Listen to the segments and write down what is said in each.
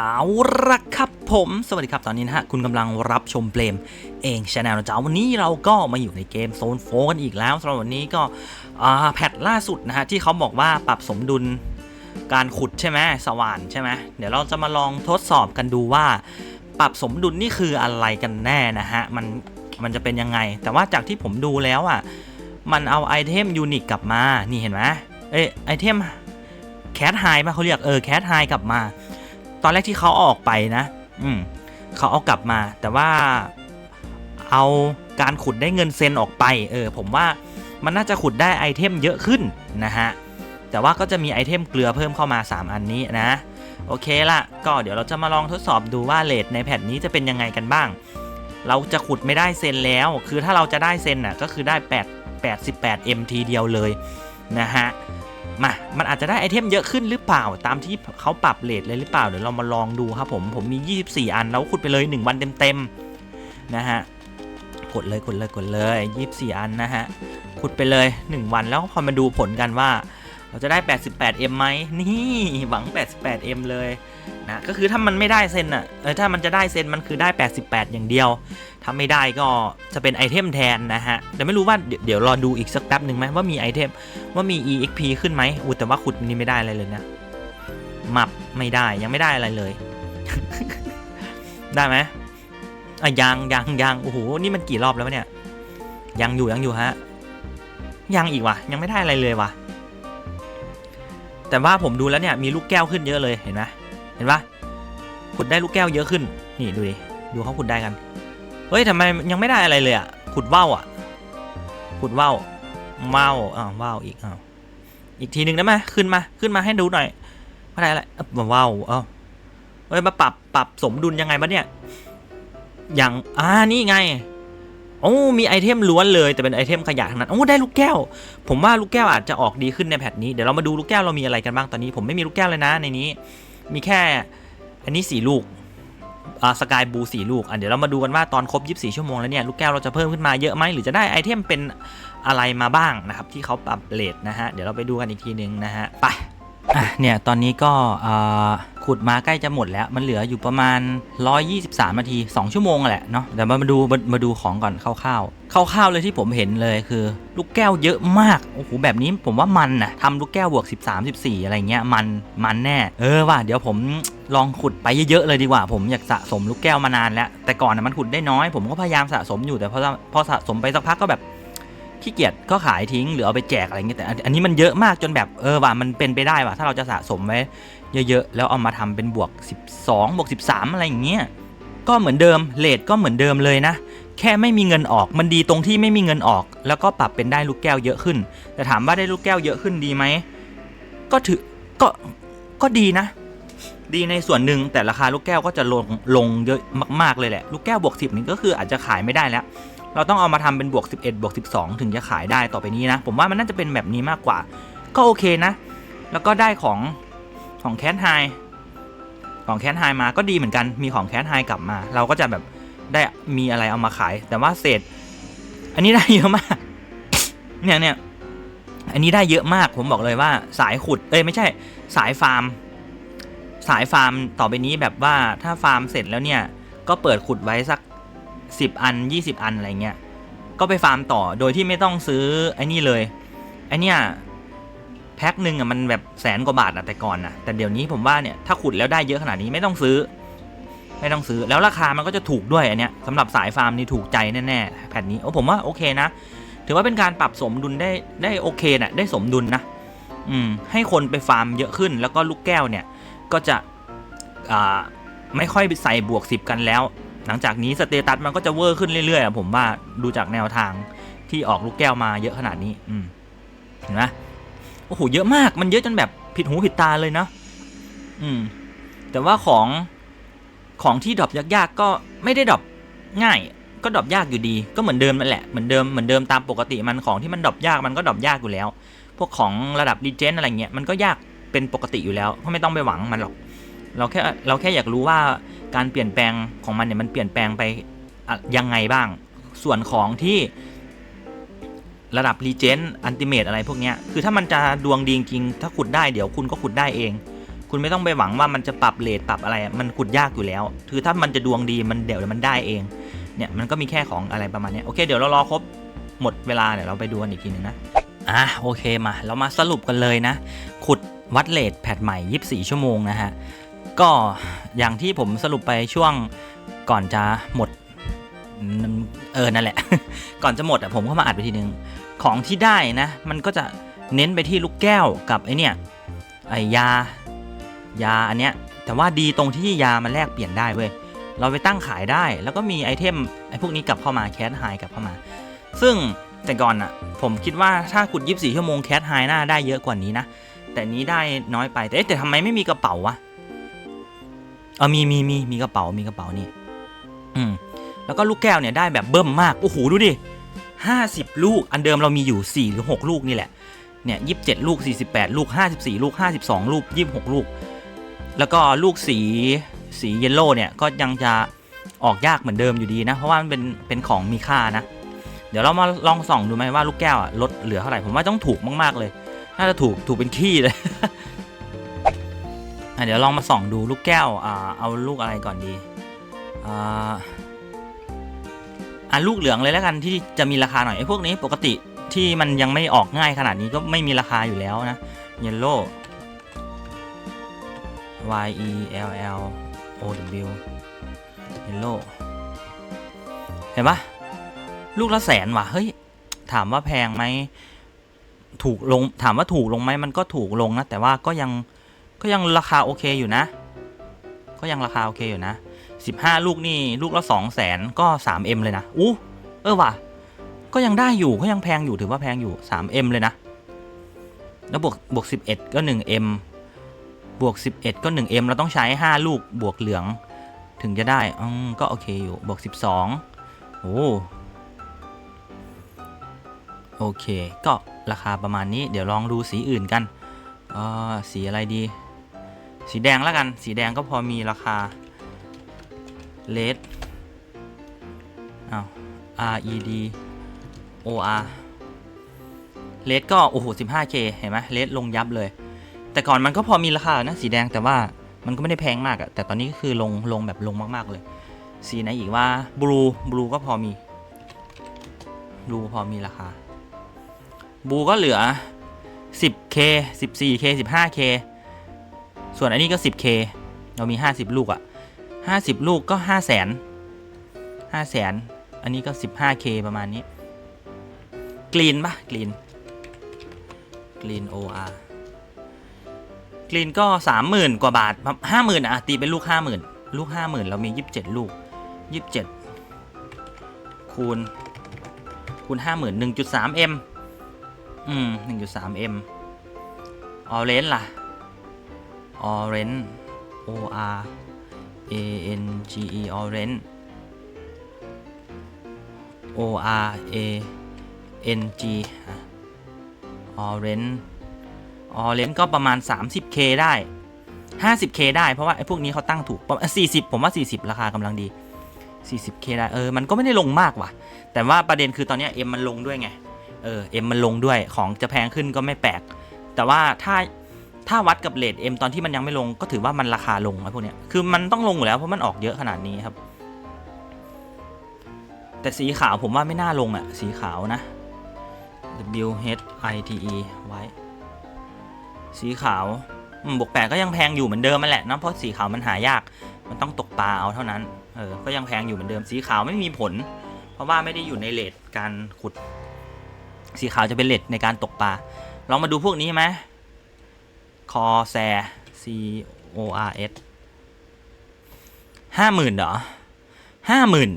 เอาละครับผม สวัสดีครับตอนนี้นะฮะ คุณกำลังรับชมเปลมเองชาแนลนะจ๊ะวันนี้เราก็มาอยู่ในเกมโซนโฟกันอีกแล้วสำหรับวันนี้ก็แพทล่าสุดนะฮะ ที่เขาบอกว่าปรับสมดุลการขุดใช่ไหมสว่านใช่ไหมเดี๋ยวเราจะมาลองทดสอบกันดูว่า ปรับสมดุลนี่คืออะไรกันแน่นะฮะ มันมันจะเป็นยังไง แต่ว่าจากที่ผมดูแล้วอะมันเอาไอเทมยูนิคกลับมา นี่เห็นไหมเอ้ไอเทมแคทไฮป่ะเขาเรียกเออแคทไฮกลับมา ตอนแรกที่เขาเอาออกไปนะ อืมเขาเอากลับมา แต่ว่าเอาการขุดได้เงินเซนออกไป เออ ผมว่ามันน่าจะขุดได้ไอเทมเยอะขึ้นนะฮะ แต่ว่าก็จะมีไอเทมเกลือเพิ่มเข้ามา 3 อันนี้นะ โอเคละก็เดี๋ยวเราจะมาลองทดสอบดูว่าเลทในแพทนี้จะเป็นยังไงกันบ้าง เราจะขุดไม่ได้เซนแล้ว คือถ้าเราจะได้เซนน่ะก็คือได้ 8 88 M ทีเดียวเลยนะฮะ มา มันอาจจะได้ไอเทมเยอะขึ้นหรือเปล่า ตามที่เขาปรับเลทเลยหรือเปล่า เดี๋ยวเรามาลองดูครับผม ผมมี 24 อัน แล้วขุดไปเลย 1 วันเต็มๆ นะฮะ กดเลยกดเลยกดเลย 24 อันนะฮะ ขุดไปเลย 1 วันแล้วพอมาดูผลกันว่า เราจะได้ 88M ไหมนี่ หวัง 88M เลย นะก็คือถ้ามันไม่ได้เซนอะเออถ้ามันจะได้เซนมันคือได้ 88 อย่างเดียวถ้าไม่ได้ก็จะเป็นไอเทมแทนนะฮะแต่ไม่รู้ว่าเดี๋ยวรอดูอีกสักแป๊บหนึ่งไหมว่ามีไอเทมว่ามี EXP ขึ้นไหมอุยแต่ว่าขุดนี่ไม่ได้อะไรเลยนะมับไม่ได้ยังไม่ได้อะไรเลย ได้ไหมอะยังยังยังโอ้โหนี่มันกี่รอบแล้วเนี่ย ยังอยู่ยังอยู่ฮะยังอีกวะยังไม่ได้อะไรเลยวะแต่ว่าผมดูแล้วเนี่ยมีลูกแก้วขึ้นเยอะเลยเห็นไหม เห็นปะขุดได้ลูกแก้วเยอะขึ้น นี่ดูดิ ดูเขาขุดได้กัน เฮ้ยทำไมยังไม่ได้อะไรเลยอะ ขุดว่าวอะ ขุดว่าวว่าวอ้าวว่าวอีกอ้าวอีกทีหนึ่งได้ไหมขึ้นมา ขึ้นมาให้ดูหน่อยว่าได้อะไรเอ้าว่าวเอ้าเฮ้ยมาปรับปรับสมดุลยังไงบ้าเนี่ย อย่าง อ่า นี่ไงโอ้มีไอเทมล้วนเลยแต่เป็นไอเทมขยะทั้งนั้นโอ้ได้ลูกแก้ว ผมว่าลูกแก้วอาจจะออกดีขึ้นในแพทนี้เดี๋ยวเรามาดูลูกแก้วเรามีอะไรกันบ้างตอนนี้ ผมไม่มีลูกแก้วเลยนะในนี้ มีแค่อันนี้สี่ลูกอ่าสกายบูสี่ลูกอะเดี๋ยวเรามาดูกันว่าตอนครบ 24 ชั่วโมงแล้วเนี่ยลูกแก้วเราจะเพิ่มขึ้นมาเยอะไหมหรือจะได้ไอเทมเป็นอะไรมาบ้างนะครับที่เขาปรับเลทนะฮะเดี๋ยวเราไปดูกันอีกทีนึงนะฮะไปอะเนี่ยตอนนี้ก็อ่า ขุดมาใกล้จะหมดแล้ว มันเหลืออยู่ประมาณ 123 นาที 2 ชั่วโมงแหละเนาะเดี๋ยวมาดูมาดูของก่อนคร่าวๆคร่าวๆเลยที่ผมเห็นเลยคือ ลูกแก้วเยอะมากโอ้โหแบบนี้ผมว่ามันนะทำลูกแก้วบวก 13 14 อะไรเงี้ยมันมันแน่เออว่ะเดี๋ยวผมลองขุดไปเยอะๆเลยดีกว่า ผมอยากสะสมลูกแก้วมานานแล้ว แต่ก่อนนะมันขุดได้น้อย ผมก็พยายามสะสมอยู่แต่พอพอสะสมไปสักพักก็แบบขี้เกียจก็ขายทิ้งหรือเอาไปแจกอะไรเงี้ยแต่อันอันนี้มันเยอะมากจนแบบเออว่ะมันเป็นไปได้ว่ะถ้าเราจะสะสมไว้ เยอะๆ แล้วเอามาทำเป็นบวก 12 บวก 13 อะไรอย่างเงี้ย ก็เหมือนเดิมเลทก็เหมือนเดิมเลยนะ แค่ไม่มีเงินออกมันดีตรงที่ไม่มีเงินออก แล้วก็ปรับเป็นได้ลูกแก้วเยอะขึ้น แต่ถามว่าได้ลูกแก้วเยอะขึ้นดีไหม ก็ถือก็ก็ดีนะ ดีในส่วนหนึ่งแต่ราคาลูกแก้วก็จะลงลงเยอะมากๆเลยแหละ ลูกแก้วบวก 10 นี่ก็คืออาจจะขายไม่ได้แล้วเราต้องเอามาทำเป็นบวก 11 บวก 12 ถึงจะขายได้ต่อไปนี้นะ ผมว่ามันน่าจะเป็นแบบนี้มากกว่า ก็โอเคนะ แล้วก็ได้ของ ของแคทไฮของแคทไฮมาก็ดีเหมือนกันมีของแคทไฮกลับมา เราก็จะแบบได้มีอะไรเอามาขาย แต่ว่าเศษ อันนี้ได้เยอะมากเนี่ยเนี่ยอันนี้ได้เยอะมากผมบอกเลยว่าสายขุดเอ้ยไม่ใช่สายฟาร์ม สายฟาร์มต่อไปนี้แบบว่าถ้าฟาร์มเสร็จแล้วเนี่ยก็เปิดขุดไว้สัก 10 อัน 20 อันอะไรเงี้ยก็ไปฟาร์มต่อโดยที่ไม่ต้องซื้อไอ้นี่เลยไอเนี่ย แพ็คหนึ่งอะมันแบบแสนกว่าบาทอะแต่ก่อนนะแต่เดี๋ยวนี้ผมว่าเนี่ยถ้าขุดแล้วได้เยอะขนาดนี้ไม่ต้องซื้อ ไม่ต้องซื้อแล้วราคามันก็จะถูกด้วยอันเนี้ยสำหรับสายฟาร์มนี่ถูกใจแน่ๆแผ่นนี้โอ้ผมว่าโอเคนะ ถือว่าเป็นการปรับสมดุลได้ได้โอเคนะได้สมดุลนะอืมให้คนไปฟาร์มเยอะขึ้น แล้วก็ลูกแก้วเนี่ยก็จะอ่าไม่ค่อยใส่บวก 10 กันแล้ว หลังจากนี้สเตตัสมันก็จะเวอร์ขึ้นเรื่อยๆผมว่าดูจากแนวทางที่ออกลูกแก้วมาเยอะขนาดนี้ อืมเห็นไหม โอ้โหเยอะมากมันเยอะจนแบบผิดหูผิดตาเลยนะ อืม แต่ว่าของของที่ดรอปยากๆก็ไม่ได้ดรอปง่าย ก็ดรอปยากอยู่ดี ก็เหมือนเดิมนั่นแหละเหมือนเดิมเหมือนเดิมตามปกติมันของที่มันดรอปยากมันก็ดรอปยากอยู่แล้ว พวกของระดับดีเจนอะไรเงี้ยมันก็ยากเป็นปกติอยู่แล้วเพราะไม่ต้องไปหวังมันหรอก เราแค่เราแค่อยากรู้ว่าการเปลี่ยนแปลงของมันเนี่ยมันเปลี่ยนแปลงไปยังไงบ้าง ส่วนของที่ ระดับรีเจนต์อันติเมตอะไรพวกเนี้ยคือถ้ามันจะดวงดีจริงถ้าขุดได้เดี๋ยวคุณก็ขุดได้เอง คุณไม่ต้องไปหวังว่ามันจะปรับเลทปรับอะไรมันขุดยากอยู่แล้ว คือถ้ามันจะดวงดีมันเดี๋ยวมันได้เองเนี่ยมันก็มีแค่ของอะไรประมาณนี้โอเคเดี๋ยวเรารอครบหมดเวลาเดี๋ยวเราไปดูกันอีกทีหนึงนะอะโอเคมา เรามาสรุปกันเลยนะ ขุดวัดเลทแพทใหม่ 24 ชั่วโมงนะฮะก็อย่างที่ผมสรุปไปช่วงก่อนจะหมดเออนั่นแหละ ก่อนจะหมดอะผมก็มาอัดไปทีนึง ของที่ได้นะ มันก็จะเน้นไปที่ลูกแก้วกับไอเนี่ยไอยา ยาอันเนี้ยแต่ว่าดีตรงที่ยามันแลกเปลี่ยนได้เว้ยเราไปตั้งขายได้ แล้วก็มีไอเทมไอพวกนี้กลับเข้ามาแคสไฮกลับเข้ามา ซึ่งแต่ก่อนอะผมคิดว่าถ้าขุด24ชั่วโมงแคสไฮน่าได้เยอะกว่านี้นะ แต่นี้ได้น้อยไป แต่เอ๊แต่ทำไมไม่มีกระเป๋าวะเออมีมีมีมีกระเป๋ามีกระเป๋านี่อืมแล้วก็ลูกแก้วเนี่ยได้แบบเบิ่มมาก โอ้โหดูดิ ห้าสิบลูก อันเดิมเรามีอยู่สี่หรือหกลูกนี่แหละ เนี่ยยี่สิบเจ็ดลูกสี่สิบแปดลูกห้าสิบสี่ลูกห้าสิบสองลูกยี่สิบหกลูก แล้วก็ลูกสีสีเยลโล่เนี่ยก็ยังจะออกยากเหมือนเดิมอยู่ดีนะ เพราะว่ามันเป็นเป็นของมีค่านะ เดี๋ยวเรามาลองส่องดูไหมว่าลูกแก้วอะลดเหลือเท่าไหร่ผมว่าต้องถูกมากๆเลย น่าจะถูกถูกเป็นขี้เลยเดี๋ยวลองมาส่องดูลูกแก้วอ่าเอาลูกอะไรก่อนดีอ่า อะลูกเหลืองเลยแล้วกันที่จะมีราคาหน่อยไอ้พวกนี้ปกติที่มันยังไม่ออกง่ายขนาดนี้ก็ไม่มีราคาอยู่แล้วนะ Yellow Y E L L O W Yellow เห็นปะลูกละแสนว่ะเฮ้ยถามว่าแพงไหมถูกลงถามว่าถูกลงไหมมันก็ถูกลงนะแต่ว่าก็ยังก็ยังราคาโอเคอยู่นะ ก็ยังราคาโอเคอยู่นะ สิบห้าลูกนี่ลูกละสองแสนก็สามเอ็มเลยนะอู้เออว่ะก็ยังได้อยู่ก็ยังแพงอยู่ถือว่าแพงอยู่สามเอ็มเลยนะ แล้วบวกบวกสิบเอ็ดก็หนึ่งเอ็มบวกสิบเอ็ดก็หนึ่งเอ็มเราต้องใช้ห้าลูกบวกเหลือง ถึงจะได้อืมก็โอเคอยู่บวกสิบสองโอ้โอเค ก็ราคาประมาณนี้เดี๋ยวลองดูสีอื่นกัน เอ่อสีอะไรดี สีแดงแล้วกัน สีแดงก็พอมีราคา เลดอ้าว R E D O R เลดก็โอ้โห 15k เห็นไหมเลดลงยับเลย แต่ก่อนมันก็พอมีราคานะสีแดงแต่ว่ามันก็ไม่ได้แพงมากอะแต่ตอนนี้ก็คือลงลงแบบลงมากๆเลย สีไหนอีกว่าบลูบลูก็พอมีบลูพอมีราคาบลูก็เหลือ 10k 14k 15k ส่วนอันนี้ก็ 10k เรามี 50 ลูกอะ 50 ลูกก็ 5 0 0 0 0 0 5 0 0 0 0 อันนี้ก็ 15k ประมาณนี้ กรีนปะกรีน กรีน OR กรีนก็ 30,000 กว่าบาทห้าหมื่ะตีเป็นลูก 50,000 ลูก 50,000 เรามี 27 ลูก 27 คูณ คูณ 50,000 1.3m อืม 1.3m orange ล่ะ orange O R A N G E orange O R A N G orange orange ก็ประมาณ 30k ได้ 50k ได้เพราะว่าไอ้พวกนี้เขาตั้งถูกประมาณ40 ผมว่า 40 ราคากำลังดี 40k ได้เออ มันก็ไม่ได้ลงมากว่ะ แต่ว่าประเด็นคือตอนเนี้ย M มันลงด้วยไง เออ M มันลงด้วยของจะแพงขึ้นก็ไม่แปลก แต่ว่าถ้า ถ้าวัดกับเลท M ตอนที่มันยังไม่ลงก็ถือว่ามันราคาลงไอ้พวกเนี้ยคือมันต้องลงอยู่แล้วเพราะมันออกเยอะขนาดนี้ครับ แต่สีขาวผมว่าไม่น่าลงอะสีขาวนะ W H I T E ไว้ สีขาวบวกแปดก็ยังแพงอยู่เหมือนเดิมนั่นแหละนะเพราะสีขาวมันหายาก มันต้องตกปลาเอาเท่านั้นเออก็ยังแพงอยู่เหมือนเดิม สีขาวไม่มีผล เพราะว่าไม่ได้อยู่ในเลทการขุด สีขาวจะเป็นเลทในการตกปลาลองมาดูพวกนี้ไหม คอแซ C O R S ห้าหมื่นเหรอห้าหมื่น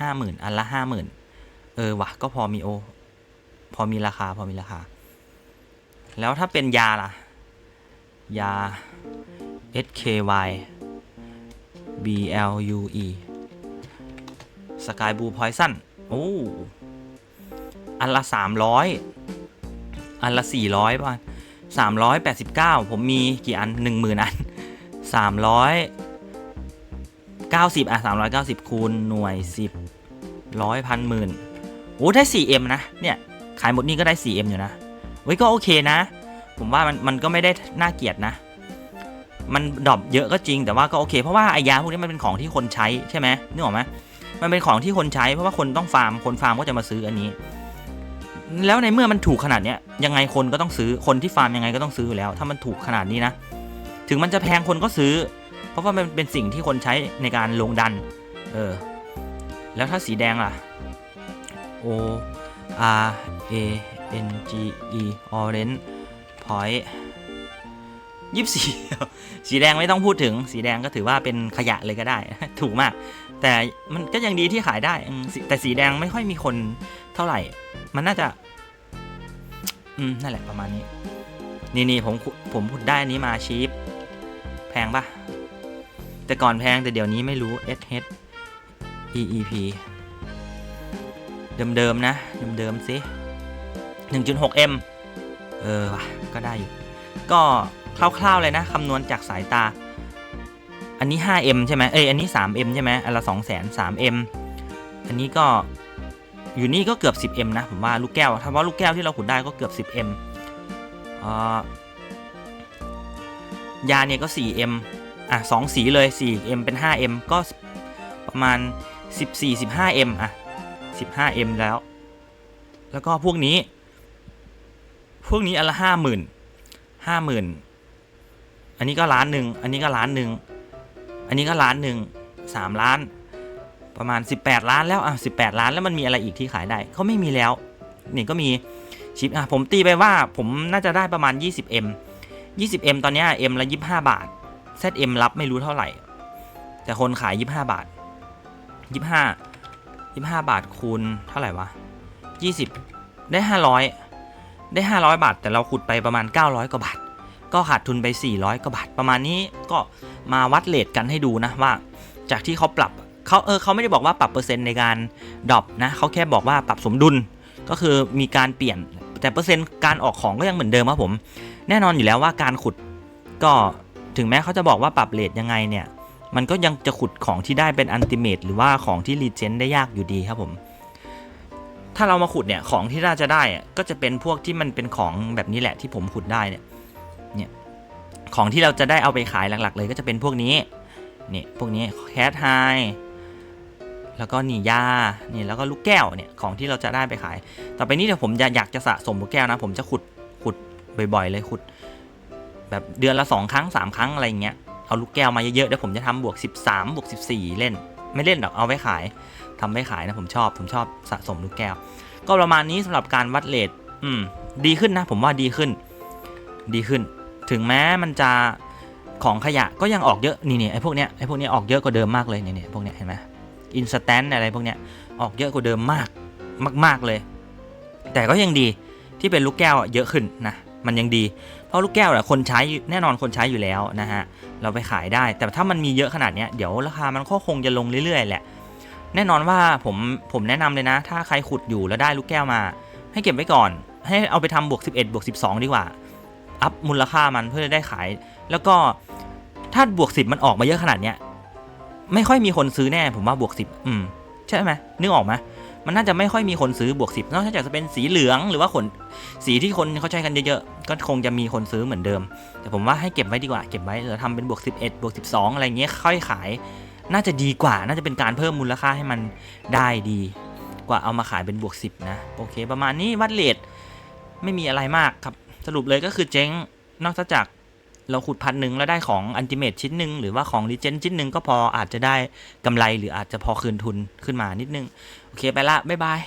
ห้าหมื่นอันละห้าหมื่นเออวะก็พอมีโอ พอมีราคา พอมีราคา แล้วถ้าเป็นยาล่ะ ยา S K Y B L U E Sky Blue Poison โอ้อันละสามร้อยอันละสี่ร้อยป่ะ สามร้อยแปดสิบเก้าผมมีกี่อันหนึ่งหมื่นอันสามร้อยเก้าสิบอะสามร้อยเก้าสิบคูณหน่วยสิบร้อยพันหมื่นโอ้ได้สี่เอ็มนะ เนี่ย ขายหมดนี่ก็ได้สี่เอ็มอยู่นะเว้ยก็โอเคนะ ผมว่ามันมันก็ไม่ได้น่าเกลียดนะ มันดรอปเยอะก็จริงแต่ว่าก็โอเค เพราะว่าไอยาพวกนี้มันเป็นของที่คนใช้ใช่ไหมนึกออกไหมมันเป็นของที่คนใช้เพราะว่าคนต้องฟาร์มคนฟาร์มก็จะมาซื้ออันนี้ แล้วในเมื่อมันถูกขนาดเนี้ยยังไงคนก็ต้องซื้อคนที่ฟาร์มยังไงก็ต้องซื้ออยู่แล้ว ถ้ามันถูกขนาดนี้นะ ถึงมันจะแพงคนก็ซื้อ เพราะว่ามันเป็นสิ่งที่คนใช้ในการลงดัน เออ แล้วถ้าสีแดงล่ะ O R A N G E orange point ยี่สิบสี่สีแดงไม่ต้องพูดถึง สีแดงก็ถือว่าเป็นขยะเลยก็ได้ ถูกมาก แต่มันก็ยังดีที่ขายได้แต่สีแดงไม่ค่อยมีคน ท่าไหร่ มันน่าจะ อืม นั่นแหละประมาณนี้ นี่นี่ผมผมขุดได้นี้มาชีฟแพงปะแต่ก่อนแพงแต่เดี๋ยวนี้ไม่รู้ S H E E P เดิมๆนะ เดิมๆสิ 1.6M เออวะก็ได้อยู่ ก็คร่าวๆเลยนะคำนวณจากสายตา อันนี้ 5M ใช่ไหมเอ้ยอันนี้ 3M ใช่ไหมอันละ2 0 0 0 0 3M อันนี้ก็ อยู่นี่ก็เกือบ 10M นะผมว่าลูกแก้วถ้าว่าลูกแก้วที่เราขุดได้ก็เกือบ 10M อยาเนี่ยก็ 4M อะสองสีเลย 4M เป็น 5M ก็ประมาณ 14 15M อะ 15M แล้ว แล้วก็พวกนี้ พวกนี้อันละห้าหมื่นห้าหมื่นอันนี้ก็ล้านหนึ่ง อันนี้ก็ล้านหนึ่ง อันนี้ก็ล้านหนึ่งสามล้าน ประมาณ 18 ล้านแล้วอะ18 ล้านแล้วมันมีอะไรอีกที่ขายได้เขาไม่มีแล้วนี่ก็มีชิปอะผมตีไปว่าผมน่าจะได้ประมาณ 20M 20M ตอนเนี้ย M ละ 25 บาท ZM รับไม่รู้เท่าไหร่ แต่คนขาย 25 บาท 25 25 บาทคูณเท่าไหร่วะ 20 ได้ 500 ได้ 500 บาท แต่เราขุดไปประมาณ 900 กว่าบาท ก็ขาดทุนไป 400 กว่าบาท ประมาณนี้ก็มาวัดเลทกันให้ดูนะว่า จากที่เขาปรับ เขาเออเขาไม่ได้บอกว่าปรับเปอร์เซ็นต์ในการดรอปนะเขาแค่บอกว่าปรับสมดุล ก็คือมีการเปลี่ยนแต่เปอร์เซ็นต์การออกของก็ยังเหมือนเดิมครับผม แน่นอนอยู่แล้วว่าการขุดก็ถึงแม้เขาจะบอกว่าปรับเลทยังไงเนี่ย มันก็ยังจะขุดของที่ได้เป็นอันติเมตหรือว่าของที่รีเจนได้ยากอยู่ดีครับผม ถ้าเรามาขุดเนี่ยของที่น่าจะได้ก็จะเป็นพวกที่มันเป็นของแบบนี้แหละที่ผมขุดได้เนี่ยเนี่ยของที่เราจะได้เอาไปขายหลักๆ เลยก็จะเป็นพวกนี้นี่พวกนี้แคทไฮ แล้วก็นี่ยานี่แล้วก็ลูกแก้วเนี่ยของที่เราจะได้ไปขาย ต่อไปนี้เดี๋ยวผมจะอยากจะสะสมลูกแก้วนะ ผมจะขุดขุดบ่อยๆเลยขุด แบบเดือนละสองครั้งสามครั้งอะไรเงี้ยเอาลูกแก้วมาเยอะๆเดี๋ยวผมจะทำบวก 13บวก14 เล่น ไม่เล่นหรอกเอาไว้ขายทำไว้ขายนะผมชอบผมชอบสะสมลูกแก้ว ก็ประมาณนี้สำหรับการวัดเลทอืมดีขึ้นนะ ผมว่าดีขึ้น ดีขึ้น ถึงแม้มันจะของขยะก็ยังออกเยอะนี่นี่ไอ้พวกเนี้ยไอ้พวกเนี้ยออกเยอะกว่าเดิมมากเลยนี่นี่พวกเนี้ยเห็นไหม อินสแตนอะไรพวกเนี้ยออกเยอะกว่าเดิมมากมาก ๆเลย แต่ก็ยังดีที่เป็นลูกแก้วอะเยอะขึ้นนะมันยังดี เพราะลูกแก้วแหละคนใช้แน่นอนคนใช้อยู่แล้วนะฮะเราไปขายได้ แต่ถ้ามันมีเยอะขนาดเนี้ยเดี๋ยวราคามันก็คงจะลงเรื่อยๆแหละ แน่นอนว่าผมผมแนะนำเลยนะ ถ้าใครขุดอยู่แล้วได้ลูกแก้วมา ให้เก็บไว้ก่อน ให้เอาไปทำบวก 11บวก12 ดีกว่า อัพมูลค่ามันเพื่อจะได้ขาย แล้วก็ถ้าบวก 10 มันออกมาเยอะขนาดเนี้ย ไม่ค่อยมีคนซื้อแน่ผมว่าบวก10อืมใช่ไหมนึกออกไหมมันน่าจะไม่ค่อยมีคนซื้อบวก10นอกจากจะเป็นสีเหลืองหรือว่าขนสีที่คนเขาใช้กันเยอะๆก็คงจะมีคนซื้อเหมือนเดิม แต่ผมว่าให้เก็บไว้ดีกว่าเก็บไว้เดี๋ยวทำเป็นบวก11บวก12อะไรเงี้ยค่อยขาย น่าจะดีกว่า น่าจะเป็นการเพิ่มมูลค่าให้มันได้ดี กว่าเอามาขายเป็นบวก10นะโอเค ประมาณนี้วัดเลทไม่มีอะไรมากครับสรุปเลยก็คือเจ๊งนอกจาก เราขุดพันหนึ่งแล้วได้ของอันติเมตชิ้นหนึ่งหรือว่าของรีเจนชิ้นหนึ่งก็พออาจจะได้กำไรหรืออาจจะพอคืนทุนขึ้นมานิดนึง โอเคไปละ บ๊ายบาย